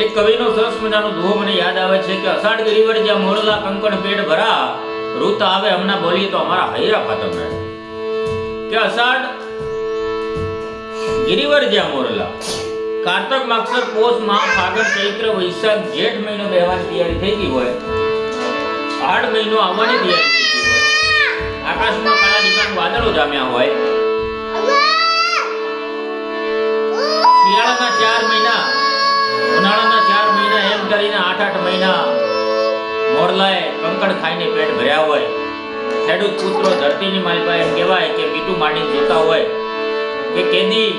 એક કવિનો સરસ મજાનો દોહો મને યાદ આવે છે કે અષાઢ ગરીવર જ્યાં મોરલા કંકણ પેટ ભરા ઋત આવે હમણાં બોલીએ તો અમારા હૈરા ખાતમ રહે. કે અષાઢ ગિરિવર જ્યાં મોરલા, કારતક માક્ષર પોષ મા ફાગણ ચૈત્ર વૈશાખ જેઠ મહિનો બેહવાની તૈયારી થઈ ગઈ હોય, આઠ મહિનો આવવાની તૈયારી થઈ ગઈ હોય. આકાશમાં કાળા દીપાના વાદળો જામ્યા હોય. શિયાળાના ચાર મહિના ઉનાળાના કરીને આઠ આઠ મહિના મોરલાએ કંકડ ખાઈને પેટ ભર્યા હોય. ખેડૂત પુત્રો ધરતીની માલિકા એમ કહેવાય કે મીઠું માંડીને જોતા હોય. કે કેદી,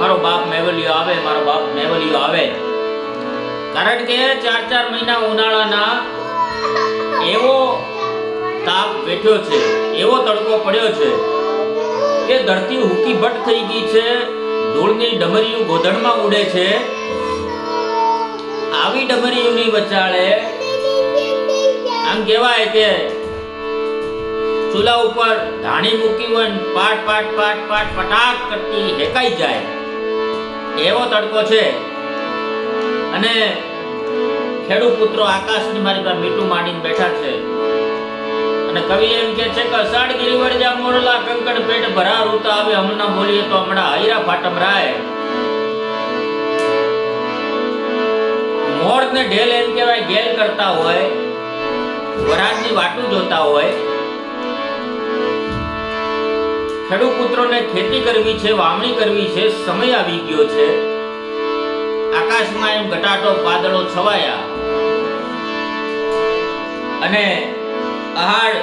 મારો બાપ મેવલિયો આવે, મારો બાપ મેવલિયો આવે. કારણ કે ચાર ચાર મહિના ઉનાળાના એવો તાપ વેઠ્યો છે, એવો તડકો પડ્યો છે, કે ધરતી હુકી ભટ્ટ થઈ ગઈ છે, ધૂળની ડમરીયું ગોધણમાં ઉડે છે આવી ડમરીઓની વચાળે. આમ કહેવાય કે ચૂલા ઉપર ધાણી મૂકી હોય ને પાટ પાટ પાટ પાટ પટાક કરતી હેકાઈ જાય. એવો તડકો છે. અને ખેડૂત પુત્રો આકાશની મારી પાસે મીઠું માંડીને બેઠા છે. અને કવિ એમ કે છે કે, અષાઢ જા મોરલા કંકણ પેટ ભરા રૂતા આવે હમણાં બોલીએ તો હમણાં હૈરા ફાટમ રાય. મોર ને ઢેલ એમ કહેવાય, ગેલ કરતા હોય વરાજની વાટું જોતા હોય ખેડૂત પુત્રોને ખેતી કરવી છે, વાવણી કરવી છે, સમય આવી ગયો છે. આકાશમાં એમ ઘટાટો વાદળો છવાયા. અને આહાડ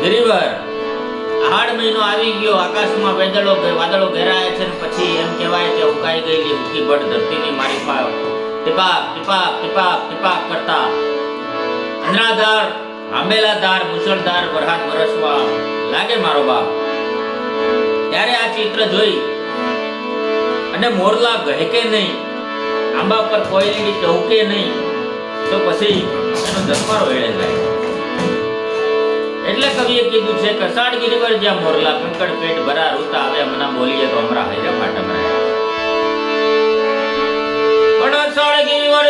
ગિરિવર આહાડ મહિનો આવી ગયો, આકાશમાં વેદળો વાદળો ઘેરાયા છે પછી એમ કહેવાય કે ઉકાઈ ગયેલી ઉકી બળ ધરતીની મારી પાવ ટીપાક ટીપાક ટીપાક ટીપાક કરતા. અંધરાધાર આંબેલાધાર મુસળધાર, વરહાદ વરસવા. લાગે મારો બાપ? ત્યારે આ ચિત્ર જોઈ અને મોરલા ગહેકે નહીં? આંબા પર કોયલી ટહુકે નહીં? તો પછી એનો ધસમારો એળે જાય એટલે કવિએ કીધું છે કસાડ ગિરિવર જ્યાં મોરલા કંકડ પેટ ભરા રૂતા આવે મના બોલીએ તો અમરા હૈરે માટે રહે પણ અષાઢ ગિરિવર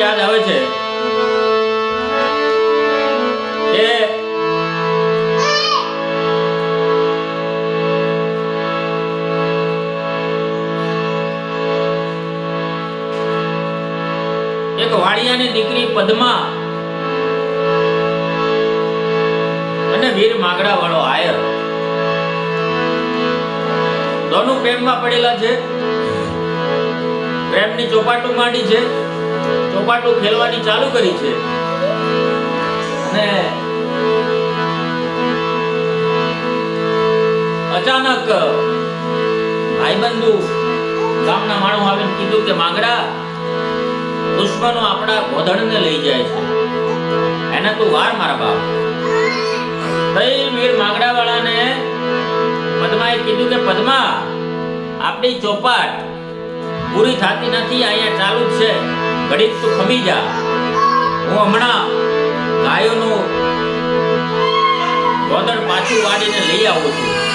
યાદ આવે છે? એ એક વાડિયાની દીકરી પદ્મા અને વીર માગડા વાળો આયર. દોનું પ્રેમમાં પડેલા છે. પ્રેમની ચોપાટું માંડી છે. ચોપાટું ખેલવાની ચાલુ કરી છે. અને અચાનક ભાઈબંધુ ગામના માણો આવીને કીધું કે, માંગડા, દુશ્મનો આપણા ગોધણને લઈ જાય છે. એને તું વાર મારા બાપ. તઈ વીર માંગડા વાળાને પદ્માએ કીધું કે, પદ્મા, આપણી ચોપાટ પૂરી થતી નથી, અહીંયા ચાલુ જ છે. ઘડીક તું ખમી જા. હું હમણાં ગાયોનું ગોદડ પાછું વાળીને લઈ આવું છું.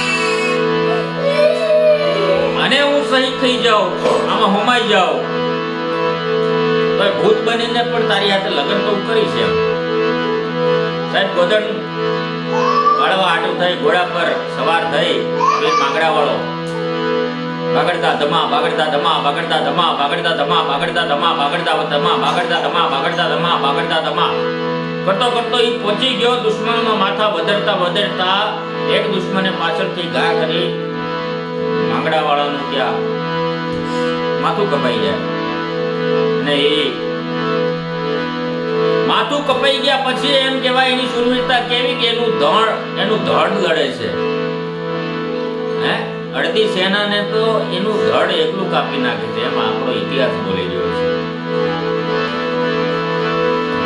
અને હું શહીદ થઈ જાઉં. આમાં હોમાઈ જાઉં. તો ભૂત બનીને પણ તારી હાથે લગ્ન તો કરીશ એમ. સાહેબ, ગોદડ વાળવા આટું થઈ, ઘોડા પર સવાર થઈ માંગડા વાળો. બાગડતા ધમા બાગડતા ધમા બાગડતા ધમા બાગડતા ધમા બાગડતા ધમા બાગડતા ધમા બાગડતા ધમા બાગડતા ધમા બાગડતા ધમા કરતો કરતો એ પહોંચી ગયો, દુશ્મનોના માથા વધરતા વધરતા એક દુશ્મને પાછળથી ઘા કરી માંગડા વાળાનું ત્યાં માથું કપાઈ જાય. ને એ માથું કપાઈ ગયા પછી એમ કહેવાય એની સુરવીરતા કેવી કે એનું ધણ, એનું ધડ લડે છે. હે? અડધી સેનાને તો એનું ધડ એકલું કાપી નાખે છે, એમાં આપણો ઇતિહાસ બોલી રહ્યો છે.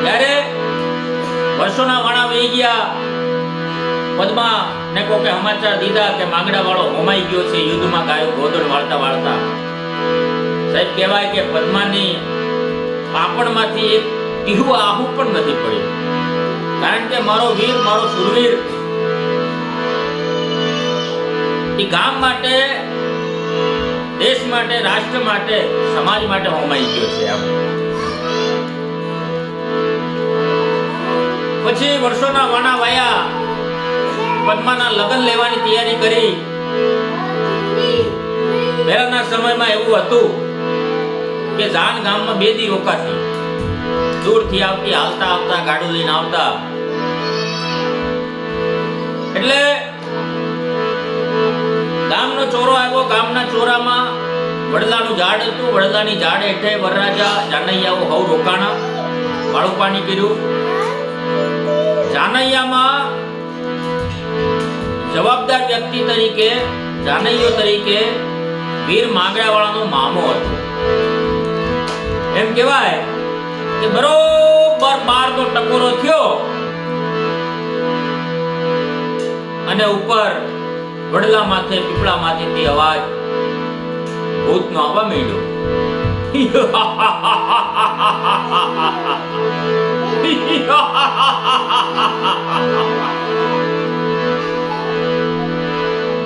ત્યારે વર્ષોના વાણા વહી ગયા. પદમા ને કોકે સમાચાર દીધા કે માંગડા વાળો હોમાઈ ગયો છે, યુદ્ધમાં ગાયો ગોદડ વાળતા વાળતા. સાહેબ, કહેવાય કે પદ્માની પાપણમાંથી એક ટીહું આહુ પણ નથી પડ્યું. કારણ કે મારો વીર, મારો સુરવીર એ ગામ માટે, દેશ માટે, રાષ્ટ્ર માટે, સમાજ માટે હોમાઈ ગયો છે આમ પછી વર્ષોના વાણા વાયા, પદ્માના લગ્ન લેવાની તૈયારી કરી. પહેલાના સમયમાં એવું હતું કે જાન ગામમાં બે દી રોકાતી દૂરથી આવતી, હાલતા આવતા, ગાડું લઈને આવતા. એટલે ગામનો ચોરો આવ્યો. ગામના ચોરામાં વડલાનું ઝાડ હતું. વડલાની ઝાડ હેઠે વરરાજા જાનૈયાઓ હવ રોકાણા. વાળું પાણી કર્યું. જાનૈયામાં જવાબદાર વ્યક્તિ તરીકે, જાનૈયો તરીકે વીર માંગડાવાળાનો મામો હતો. એમ કહેવાય કે બરોબર બારનો ટકોરો થયો અને ઉપર વડલા માથે પીપળા તે અવાજ ભૂતનો આવવા માંડ્યો.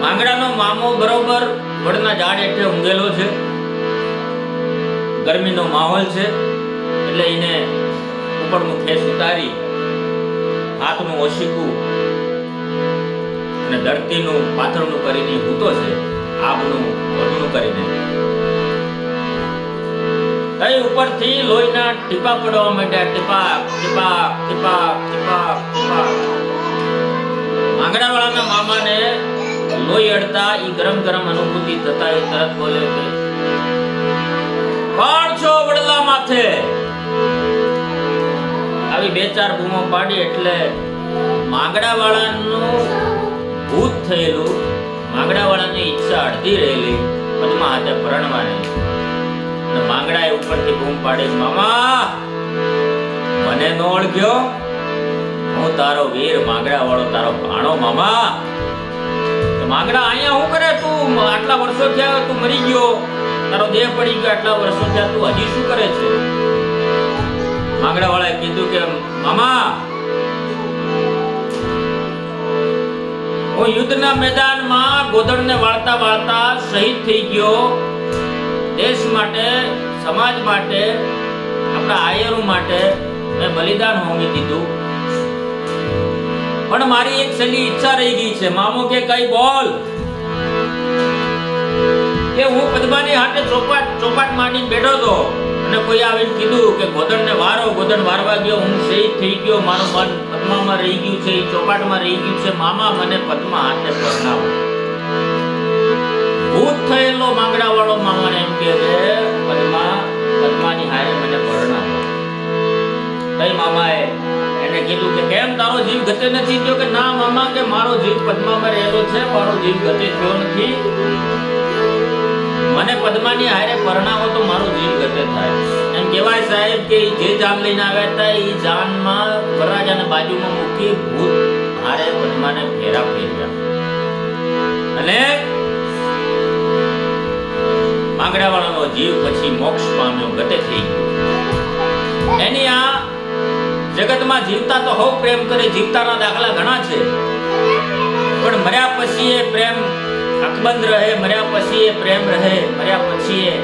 માંગડાનો મામો બરોબર વડના ઝાડ હેઠે ઊંઘેલો છે. ગરમીનો માહોલ છે, એટલે એને ઉપરનું ખેસ ઉતારી, હાથનું ઓશીકું અને ધરતીનું પાથરનું કરીને હૂતો છે, આબનું ઓઢણું કરીને. તઈ ઉપરથી લોહીના ટીપા પડવા માંડ્યા. ટીપા ટીપા ટીપા ટીપા ટીપા. માંગડાવાળાના મામાને લોહી અડતા ઈ ગરમ ગરમ અનુભૂતિ થતા એ તરત બોલે કે, કોણ છો વડલા માથે? આવી બે ચાર બૂમો પાડી એટલે માંગડા વાળાનું ભૂત થયેલું, માંગડાવાળાની ઈચ્છા અડધી રહેલી પદ્મા હાથે પરણવાની અને માંગડાએ ઉપરથી બૂમ પાડી, મામા, મને નો ઓળખ્યો હું તારો વીર માંગડા વાળો તારો ભાણો, મામા. તો માંગડા, અહીંયા શું કરે તું? આટલા વર્ષો થયા તું મરી ગયો. તારો દેહ પડી ગયો, આટલા વર્ષો થયા તું. હજી શું કરે છે? માંગડા વાળાએ કીધું કે, મામા હું યુદ્ધના મેદાનમાં ગોદડને વાળતા વાળતા શહીદ થઈ ગયો. દેશ માટે, સમાજ માટે, આપણા આયરો માટે મેં બલિદાન હોમી દીધું. પણ મારી એક છેલ્લી ઈચ્છા રહી ગઈ છે. મામો કે, કઈ બોલ. કે હું પદ્માની હાથે ચોપાટ ચોપાટ માંડીને બેઠો હતો. અને કોઈ આવીને કીધું કે ગોદણને વારો ગોદણ વારવા ગયો, હું શહીદ થઈ ગયો, મારું મન પદ્મામાં રહી ગયું છે ચોપાટમાં રહી ગયું છે, મામા મને પદ્મા હાથે પરણાવો ભૂત થયેલો માંગડા વાળો મામાને એમ કહે છે, પદ્મા, પદ્માની હારે મને પરણાવો. કઈ મામાએ એને કીધું કે, કેમ તારો જીવ ગતે નથી થયો કે ના મામા, કે મારો જીવ પદ્મામાં રહેલો છે, મારો જીવ ગતે થયો નથી? મને પદ્માની હારે પરણાવો તો મારો જીવ ગતે થાય. એમ કહેવાય સાહેબ કે જે જાન લઈને આવ્યા હતા એ જાનમાં વરરાજાને બાજુમાં મૂકી ભૂત હારે પદ્માને ફેરા ફેર્યા અને માંગડાવાળાનો જીવ પછી મોક્ષ પામ્યો ગતે થઈ એની આ જગતમાં જીવતા તો હવ પ્રેમ કરે, જીવતાના દાખલા ઘણા છે. પણ મર્યા પછી એ પ્રેમ અકબંધ રહે, મર્યા પછી એ પ્રેમ રહે, મર્યા પછી એ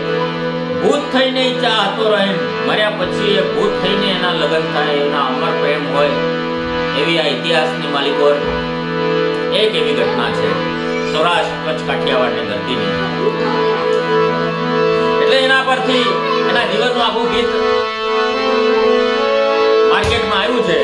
ભૂત થઈને ચાહતો રહે, મર્યા પછી એ ભૂત થઈને એના લગ્ન થાય, એના અમર પ્રેમ હોય, એવી આ ઇતિહાસની માલિકો એક એવી ઘટના છે, સૌરાષ્ટ્ર કચ્છ કાઠિયાવાડની ધરતીની એટલે એના પરથી એના જીવનનું આખું ગીત માર્કેટમાં આવ્યું છે.